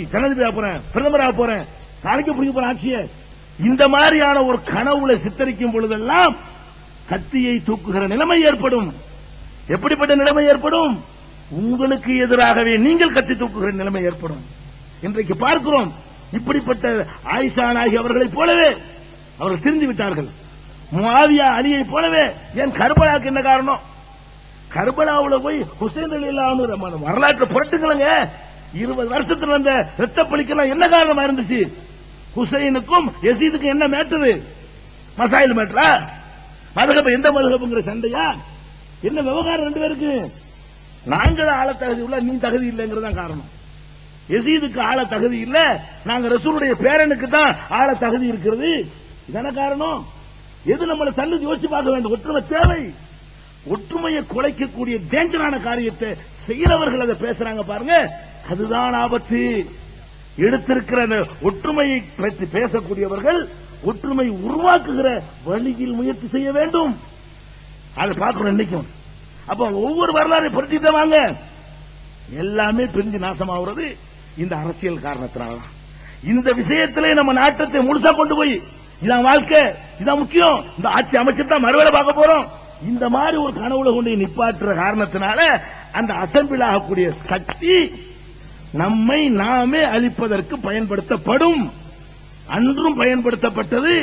ஜனாதிபதி போறேன் பிரதமரா போறேன் நாளைக்கு பிடிக்க போற ஆட்சிய. இந்த மாதிரியான ஒரு கனவுல சித்தரிக்கும் பொழுதெல்லாம் கத்தியை தூக்குகிற நிலைமை ஏற்படும். எப்படிப்பட்ட நிலைமை ஏற்படும்? உங்களுக்கு எதிராகவே நீங்கள் கத்தி தூக்குகிற நிலைமை ஏற்படும். இன்றைக்கு பார்க்கிறோம் இப்படிப்பட்ட ஆயிஷா நாயகி அவர்களைப் போலவே அவர்கள் திரிந்து விட்டார்கள். முஆவியா அலியை போலவே ஏன் கர்பலாக்கு என்ன காரணம்? கர்பலாவுல போய் ஹுசைன் அலி இல்லாமல் வரலாற்று புரட்டுங்களங்க. இருபது வருஷத்துல வந்த ரத்த பலிக்கெல்லாம் என்ன காரணமா இருந்துச்சு? ஹுசைனுக்கும் எசீதுக்கும் என்ன மேட்டரு மசாயில் மேட்டரா மதுகப எந்த மதகப்புங்கிற சண்டையா? என்ன விவகாரம் ரெண்டு பேருக்கு? நாங்கள் ஆள தகுதி உள்ள நீ தகுதி இல்லைங்கிறதான் காரணம். எசீதுக்கு ஆள தகுதி இல்ல நாங்க ரசூலுடைய பேரனுக்கு தான் ஆள தகுதி இருக்கிறது. இதான காரணம். எது நம்மளை தள்ளு யோசிச்சு பார்க்க வேண்டும். ஒற்றுமை தேவை. ஒற்றுமையை குலைக்கக்கூடிய டேஞ்சரான காரியத்தை செய்யறவர்கள் அதை பேசுறாங்க பாருங்க. அதுதான் ஆபத்து. எடுத்திருக்கிற அந்த ஒற்றுமையை பற்றி பேசக்கூடியவர்கள் ஒற்றுமை உருவாக்குகிற வழியில் முயற்சி செய்ய வேண்டும். அதை பார்க்கணும் இன்னைக்கும். அப்ப ஒவ்வொரு வரலாறு புரட்டிட்டு வாங்க. எல்லாமே பிரிஞ்சு நாசமாகிறது இந்த அரசியல் காரணத்தினாலதான். இந்த விஷயத்திலே நம்ம நாட்டத்தை முழுசா கொண்டு போய் இதான் வாழ்க்கை இதான் முக்கியம். இந்த ஆட்சி அமைச்சர் தான் மறுவேளை பார்க்க போறோம். இந்த மாதிரி ஒரு கனவுல கொண்டு போய் நிப்பாட்டுற காரணத்தினால அந்த அசம்பிள் ஆகக்கூடிய சக்தி நம்மை நாமே அழிப்பதற்கு பயன்படுத்தப்படும். அன்றும் பயன்படுத்தப்பட்டது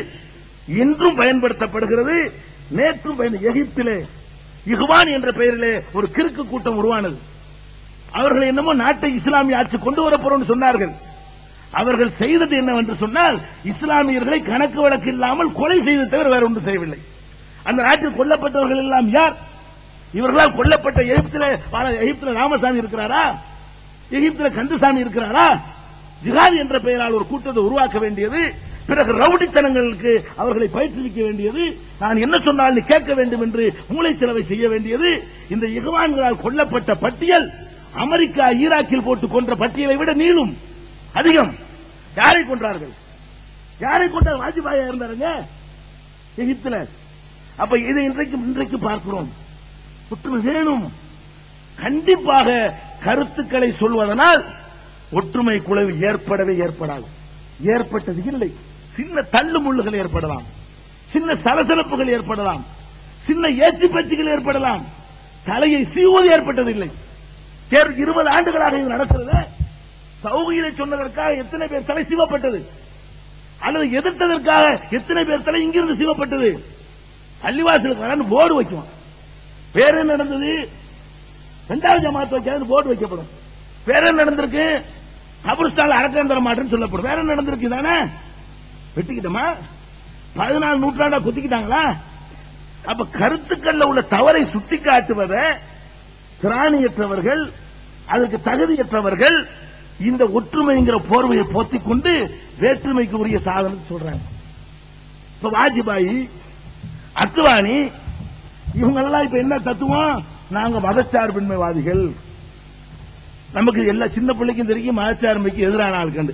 இன்றும் பயன்படுத்தப்படுகிறது. நேற்றும் பயன் எகிப்திலே இஹ்வான் என்ற பெயரிலே ஒரு கிறுக்கு கூட்டம் உருவானது. அவர்கள் என்னமோ நாட்டை இஸ்லாமிய ஆட்சி கொண்டு வரப்போறோம் சொன்னார்கள். அவர்கள் செய்தது என்னவென்று சொன்னால் இஸ்லாமியர்களை கணக்கு வழக்கு இல்லாமல் கொலை செய்து தவிர வேற ஒன்றும் செய்யவில்லை. அந்த நாட்டில் கொல்லப்பட்டவர்கள் எல்லாம் யார்? இவர்களால் கொல்லப்பட்ட எகிப்தில வாழ- எகிப்தில ராமசாமி இருக்கிறாரா? எகிப்தில கந்தசாமி இருக்கிறாரா? ஜிகாதி என்ற பெயரால் ஒரு கூட்டத்தை உருவாக்க வேண்டியது பிறகு ரவுடித்தனங்களுக்கு அவர்களை பயிற்றுவிக்க வேண்டியது நான் என்ன சொன்னால் நீ கேட்க வேண்டும் என்று மூளைச்சலவை செய்ய வேண்டியது இந்த இகவான்களால் கொல்லப்பட்ட பட்டியல் அமெரிக்கா ஈராக்கில் போட்டு கொன்ற பட்டியலை விட நீளும் அதிகம். யாரை கொன்றார்கள்? யாரை கொண்டார்? வாஜ்பாயா இருந்தாருங்க? எகிப்தில. அப்ப இதை இன்றைக்கு இன்றைக்கு பார்க்கிறோம். ஒற்றுமை வேணும். கண்டிப்பாக கருத்துக்களை சொல்வதனால் ஒற்றுமை குழு ஏற்படவே ஏற்படாது. ஏற்பட்டது இல்லை. சின்ன தள்ளு முள்ளுகள் ஏற்படலாம். சின்ன சலசலப்புகள் ஏற்படலாம். சின்ன ஏச்சு பேச்சுகள் ஏற்படலாம். தலையை சீவது ஏற்பட்டதில்லை. இருபது ஆண்டுகளாக இது நடக்கிறது சௌகியை சொன்னதற்காக எத்தனை பேர் தலை சீவப்பட்டது? அல்லது எதிர்த்ததற்காக எத்தனை பேர் தலை இங்கிருந்து சீவப்பட்டது? பள்ளிவாசலுக்கு வரணும் போர்டு வைக்குவான். பேர் என்ன நடந்தது? ரெண்டாவது ஜமாத்து வைக்காது போர்டு வைக்கப்படும். வேற என்ன நடந்திருக்கு? கபர்ஸ்தான் அடக்கம் தர மாட்டேன்னு சொல்லப்படும். வேற என்ன நடந்திருக்கு தானே வெட்டிக்கிட்டோமா? பதினாலு நூற்றாண்டா குத்திக்கிட்டாங்களா? அப்ப கருத்துக்கள்ல உள்ள தவறை சுட்டி காட்டுவத திராணியற்றவர்கள் அதற்கு தகுதியற்றவர்கள் இந்த ஒற்றுமைங்கிற போர்வையை போத்திக் கொண்டு வேற்றுமைக்கு உரிய சாதனம் சொல்றாங்க. இப்ப வாஜ்பாய் அத்வானி இவங்க எல்லாம் இப்ப என்ன தத்துவம்? நாங்க மதச்சார்பின்மைவாதிகள். நமக்கு எல்லா சின்ன பிள்ளைக்கும் தெரியும் மதச்சார்பைக்கு எதிரான ஆட்கள்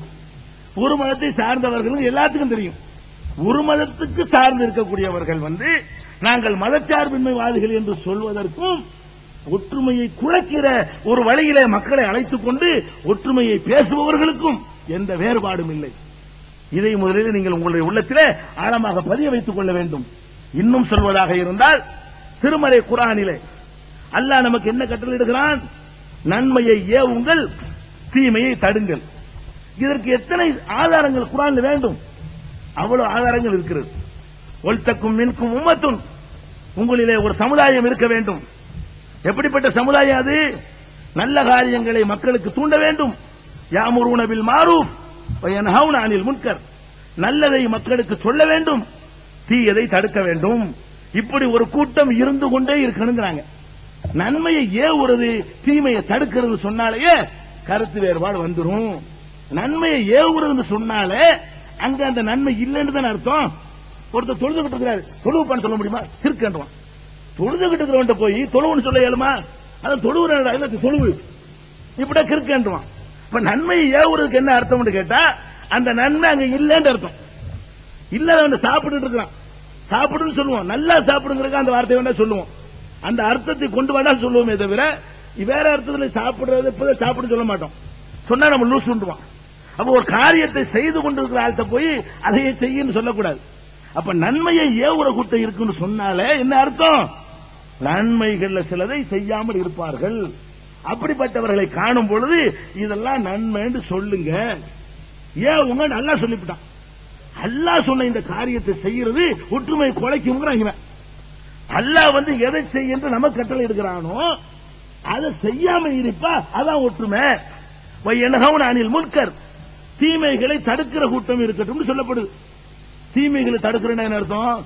ஒரு மதத்தை சார்ந்தவர்களும் எல்லாத்துக்கும் தெரியும். ஒரு மதத்துக்கு சார்ந்து இருக்கக்கூடியவர்கள் வந்து நாங்கள் மதச்சார்பின்மைவாதிகள் என்று சொல்வதற்கும் ஒற்றுமையை குறைக்கிற ஒரு வழியிலே மக்களை அழைத்துக் கொண்டு ஒற்றுமையை பேசுபவர்களுக்கும் எந்த வேறுபாடும் இல்லை. இதை முதலில் நீங்கள் உங்களுடைய உள்ளத்திலே ஆழமாக பதிய வைத்துக் கொள்ள வேண்டும். இன்னும் சொல்வதாக இருந்தால் திருமறை குரானிலே அல்லாஹ் நமக்கு என்ன கட்டளையிடுகிறான் நன்மையை ஏவுங்கள் தீமையை தடுங்கள். இதற்கு எத்தனை ஆதாரங்கள் குரான் வேண்டும்? அவ்வளவு ஆதாரங்கள் இருக்கிறது. ஒல்தக்கும் மின்கும் உம்மத்தும் உங்களிலே ஒரு சமுதாயம் இருக்க வேண்டும். எப்படிப்பட்ட சமுதாயம் அது? நல்ல காரியங்களை மக்களுக்கு தூண்ட வேண்டும். யாமுர் உணவில் மாறும் அனில் முன்கர். நல்லதை மக்களுக்கு சொல்ல வேண்டும். தீயதை தடுக்க வேண்டும்? இப்படி ஒரு கூட்டம் இருந்து கொண்டே இருக்கணுங்கிறாங்க. நன்மையை ஏவுறது தீமையை தடுக்கிறது சொன்னாலேயே கருத்து வேறுபாடு வந்துடும் நன்மையை ஏவுறதுன்னு சொன்னாலே அங்க அந்த நன்மை இல்லைன்னு தானே அர்த்தம். ஒருத்தர் தொழுதுகிட்டு இருக்கிறாரு. தொழுவுப்பான்னு சொல்ல முடியுமா? திருக்கன்றான் தொழுதுகிட்டு இருக்கிறவன்ட்ட போய் தொழுவுன்னு சொல்ல இயலுமா? அதான் தொழுவுறா தொழுவு. இப்படியே கிறுக்கன்றான் இப்ப நன்மையை ஏவுறதுக்கு என்ன அர்த்தம்னு கேட்டா அந்த நன்மை அங்க இல்லைன்னு அர்த்தம். இல்லாதவன் சாப்பிட்டுட்டு இருக்கிறான். சாப்பிடுன்னு சொல்லுவோம் நல்லா சாப்பிடுங்கிறதுக்கு அந்த வார்த்தை வேணா சொல்லுவோம் அந்த அர்த்தத்தை கொண்டு வேணா சொல்லுவோமே தவிர வேற அர்த்தத்தில் சாப்பிடுறது இப்ப சாப்பிட சொல்ல மாட்டோம். சொன்னா நம்ம லூஸ் பண்ணுவான் அப்ப ஒரு காரியத்தை செய்து கொண்டிருக்கிற ஆள்கிட்ட போய் அதையே செய்யுன்னு சொல்லக்கூடாது. அப்ப நன்மையை ஏவுற கூட்டம் இருக்குன்னு சொன்னாலே என்ன அர்த்தம்? நன்மைகள்ல சிலதை செய்யாமல் இருப்பார்கள். அப்படிப்பட்டவர்களை காணும் பொழுது இதெல்லாம் நன்மைன்னு சொல்லுங்க. ஏன் உங்க நல்லா சொல்லிவிட்டான். அல்லாஹ் சொன்ன இந்த காரியத்தை செய்யறது ஒற்றுமை குலைக்குங்கிறான் இவன். அல்லாஹ் வந்து எதை செய்ய நமக்கு கட்டளை எடுக்கிறானோ அதை செய்யாம இருப்பா அதான் ஒற்றுமை. என்னகவன் அணில் முன்கர். தீமைகளை தடுக்கிற கூட்டம் இருக்கட்டும் சொல்லப்படுது. தீமைகளை தடுக்கிறேன்னா என்ன அர்த்தம்?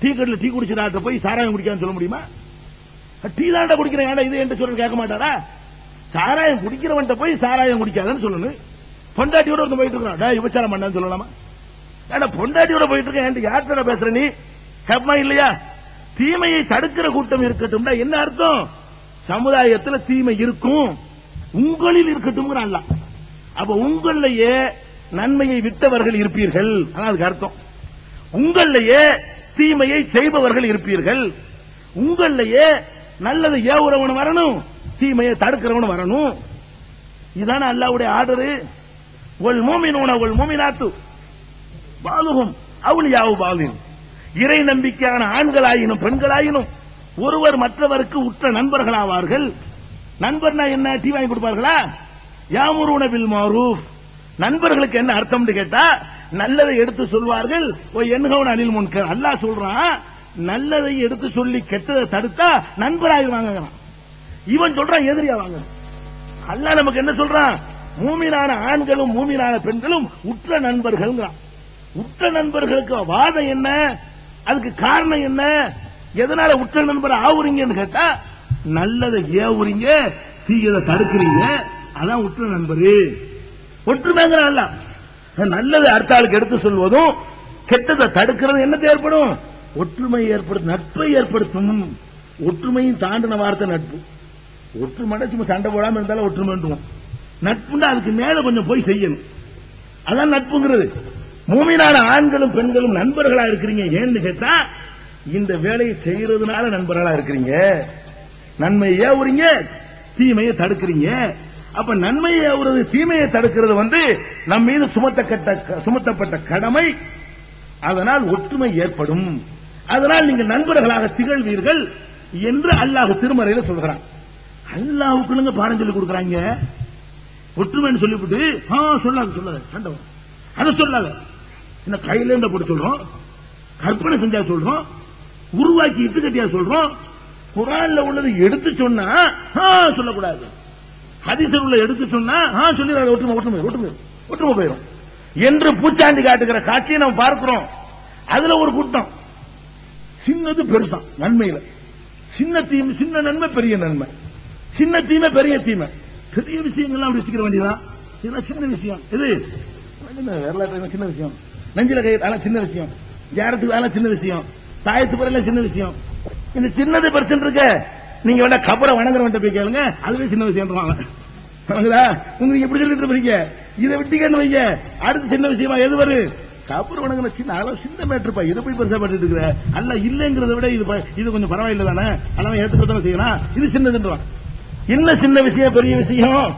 டீ கட்டில் டீ குடிச்சிடாட்ட போய் சாராயம் குடிக்கான்னு சொல்ல முடியுமா? டீ தாண்டா குடிக்கிறேன் ஏன்டா இது என்று சொல்ல கேட்க மாட்டாரா? சாராயம் குடிக்கிறவன்ட்ட போய் சாராயம் குடிக்காதன்னு சொல்லணும். பொண்டாட்டியோட ஒருத்தன் போயிட்டு இருக்கிறான். விபச்சாரம் பண்ணான்னு சொல்லலாமா? ஏடா பொண்டாட்டியோட போயிட்டு இருக்கேன் என்கிட்ட யார்கிட்ட பேசுற நீ? கேப்பமா இல்லையா? தீமையை தடுக்கிற கூட்டம் இருக்கட்டும் என்ன அர்த்தம்? சமுதாயத்தில் தீமை இருக்கும். உங்களில் இருக்கட்டும் அப்ப உங்களையே நன்மையை விட்டவர்கள் இருப்பீர்கள். அதுக்கு அர்த்தம். உங்களையே தீமையை செய்பவர்கள் இருப்பீர்கள். உங்களையே நல்லது ஏவுறவன் வரணும் தீமையை தடுக்கிறவன் வரணும். இதுதானே அல்லாவுடைய ஆர்டரு. ஒல் மூமினூன ஒல் மூமினாத்து. பாலுகும் அவுளியாவு பாலின் இறை நம்பிக்கையான ஆண்களாயினும் பெண்களாயினும் ஒருவர் மற்றவருக்கு உற்ற நண்பர்களாவார்கள். நண்பர்னா என்ன? டீ வாங்கி கொடுப்பார்களா? யாமுருன பில் மாரூஃப் நண்பர்களுக்கு என்ன அர்த்தம்னு கேட்டா நல்லதை எடுத்து சொல்வார்கள். ஓ என்கவன் அனில் முன்கர். அல்லாஹ் சொல்றான் நல்லதை எடுத்து சொல்லி கெட்டதை தடுத்தா நண்பராயிருவாங்க இவன் சொல்றான் எதிரியா வாங்க அல்லாஹ் நமக்கு என்ன சொல்றான்? மூமினான ஆண்களும் மூமினான பெண்களும் உற்ற நண்பர்கள்ங்கிறான். உற்ற நண்பர்களுக்கு வாதம் என்ன? அதுக்கு காரணம் என்ன? எதனால உற்ற நண்பர் ஆவுறீங்கன்னு கேட்டா நல்லதை ஏவுறீங்க தீயதை தடுக்கிறீங்க. அதான் உற்ற நண்பரு. ஒற்றுமைங்கிற அல்ல. நல்லதை அடுத்த ஆளுக்கு எடுத்து சொல்வதும் கெட்டதை தடுக்கிறது என்னத்தை ஏற்படும்? ஒற்றுமை ஏற்படுத்தும் நட்பை ஏற்படுத்தும். ஒற்றுமையும் தாண்டின வார்த்தை நட்பு. ஒற்றுமை சும்மா சண்டை போடாம இருந்தாலும் ஒற்றுமைன்றுவோம் நட்புண்டா அதுக்கு மேல கொஞ்சம் போய் செய்யணும். அதான் நட்புங்கிறது. மூமினான ஆண்களும் பெண்களும் நண்பர்களா இருக்கிறீங்க. ஏன்னு கேட்டா இந்த வேலையை செய்யறதுனால நண்பர்களா இருக்கிறீங்க. நன்மையை ஏவுறீங்க தீமையை தடுக்கிறீங்க. அப்ப நன்மையை ஏவுறது தீமையை தடுக்கிறது வந்து நம் மீது சுமத்தப்பட்ட சுமத்தப்பட்ட கடமை. அதனால் ஒற்றுமை ஏற்படும். அதனால் நீங்கள் நண்பர்களாக திகழ்வீர்கள் என்று அல்லாஹ் திருமறையில சொல்கிறான் அல்லாஹுக்குள்ளுங்க பாடம் சொல்லி கொடுக்குறாங்க? ஒற்றுமைன்னு சொல்லிவிட்டு ஆ சொல்லாது சொல்லாது சண்டை அதை சொல்லாத. என்ன கையில இருந்த போட்டு சொல்றோம். கற்பனை செஞ்சா சொல்றோம். உருவாக்கி இட்டு கட்டியா சொல்றோம். குரான்ல உள்ளது எடுத்து சொன்னா ஆ, சொல்லக்கூடாது. ஹதிசர் உள்ள எடுத்து சொன்னா ஆ ஒற்றுமை ஒற்றுமை ஒற்றுமை ஒற்றுமை போயிடும் என்று பூச்சாண்டி காட்டுகிற காட்சியை நம்ம பார்க்கிறோம். அதுல ஒரு கூட்டம். சின்னது பெருசா நன்மையில. சின்ன தீமை சின்ன நன்மை பெரிய நன்மை. சின்ன தீமை பெரிய தீமை. பெரிய விஷயங்கள்லாம் அப்படி வச்சுக்கிற வேண்டியதான் இதெல்லாம் சின்ன விஷயம். இது? என்ன வரலாற்று சின்ன விஷயம். நெஞ்சில கை அதெல்லாம் சின்ன விஷயம். ஜாரத்துக்கு அதெல்லாம் சின்ன விஷயம். தாயத்து பிறகு சின்ன விஷயம். இந்த சின்னது பிரச்சனை இருக்க நீங்க வேணா கபரை வணங்குறவன்ட்ட போய் கேளுங்க அதுவே சின்ன விஷயம் உங்களுக்கு எப்படி சொல்லிட்டு இருப்பீங்க? இதை விட்டீங்கன்னு வைங்க. அடுத்து சின்ன விஷயமா எது வரும் கபர் வணங்குன சின்ன அளவு சின்ன மேட்ருப்பா. இதை போய் பெருசா பண்ணிட்டு இருக்கிற. அல்ல இல்லைங்கிறத விட இது ப- இது கொஞ்சம் பரவாயில்லை தானே? அதெல்லாம் ஏற்றுக்கிறதான செய்யலாம் இது சின்னதுன்றான் என்ன சின்ன விஷயம் பெரிய விஷயம்.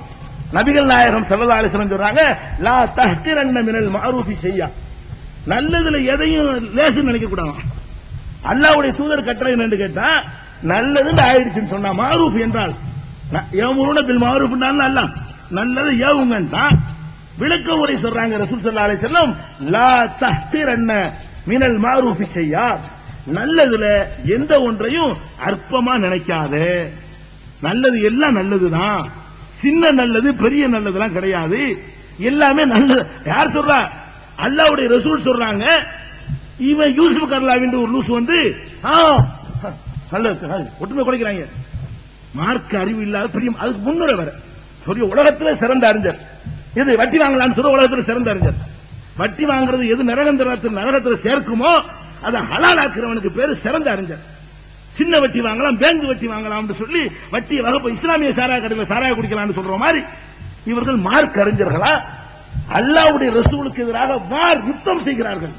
நபிகள் நாயகம் சல்லதாலிசனம் சொல்றாங்க லா தஹ்திரன்ன மினல் மாரூஃபி செய்யா நல்லதுல எதையும் லேசு நினைக்க கூடாது அல்லாவுடைய தூதர் கட்டளை என்னன்னு கேட்டா நல்லதுன்னு ஆயிடுச்சுன்னு சொன்னா மாரூப் என்றால் ஏமுருன பில் மாரூப்னாலும் அல்ல நல்லது ஏவுங்கன்ட்டா விளக்க உரை சொல்றாங்க ரசூல் சல்லா அலை செல்லம் லா தஹ்திரன்ன மினல் மாரூப் செய்யா நல்லதுல எந்த ஒன்றையும் அற்பமா நினைக்காது. நல்லது எல்லாம் நல்லதுதான். சின்ன நல்லது பெரிய நல்லதுலாம் கிடையாது. எல்லாமே நல்லது. யார் சொல்றா? அல்லாவுடைய ரசூல் சொல்றாங்க இவன் யூசுப் கர்லாவின் ஒரு லூஸ் வந்து ஆ, ஒற்றுமை குறைக்கிறாங்க. மார்க் அறிவு இல்லாத பெரிய அதுக்கு முன்னுரை வர பெரிய உலகத்துல சிறந்த அறிஞர். இது வட்டி வாங்கலாம்னு சொல்ல உலகத்துல சிறந்த அறிஞர். வட்டி வாங்குறது எது நரகந்திரத்தில் நரகத்தில் சேர்க்குமோ அதை ஹலாலாக்குறவனுக்கு பேரு சிறந்த அறிஞர். சின்ன வட்டி வாங்கலாம் பேங்க் வட்டி வாங்கலாம்னு சொல்லி வட்டி வகுப்பு இஸ்லாமிய சாராய கடையில் சாராய குடிக்கலாம்னு சொல்ற மாதிரி இவர்கள் மார்க் அறிஞர்களா? அல்லாவுடைய ரசூலுக்கு எதிராக வார் யுத்தம் செய்கிறார்கள்.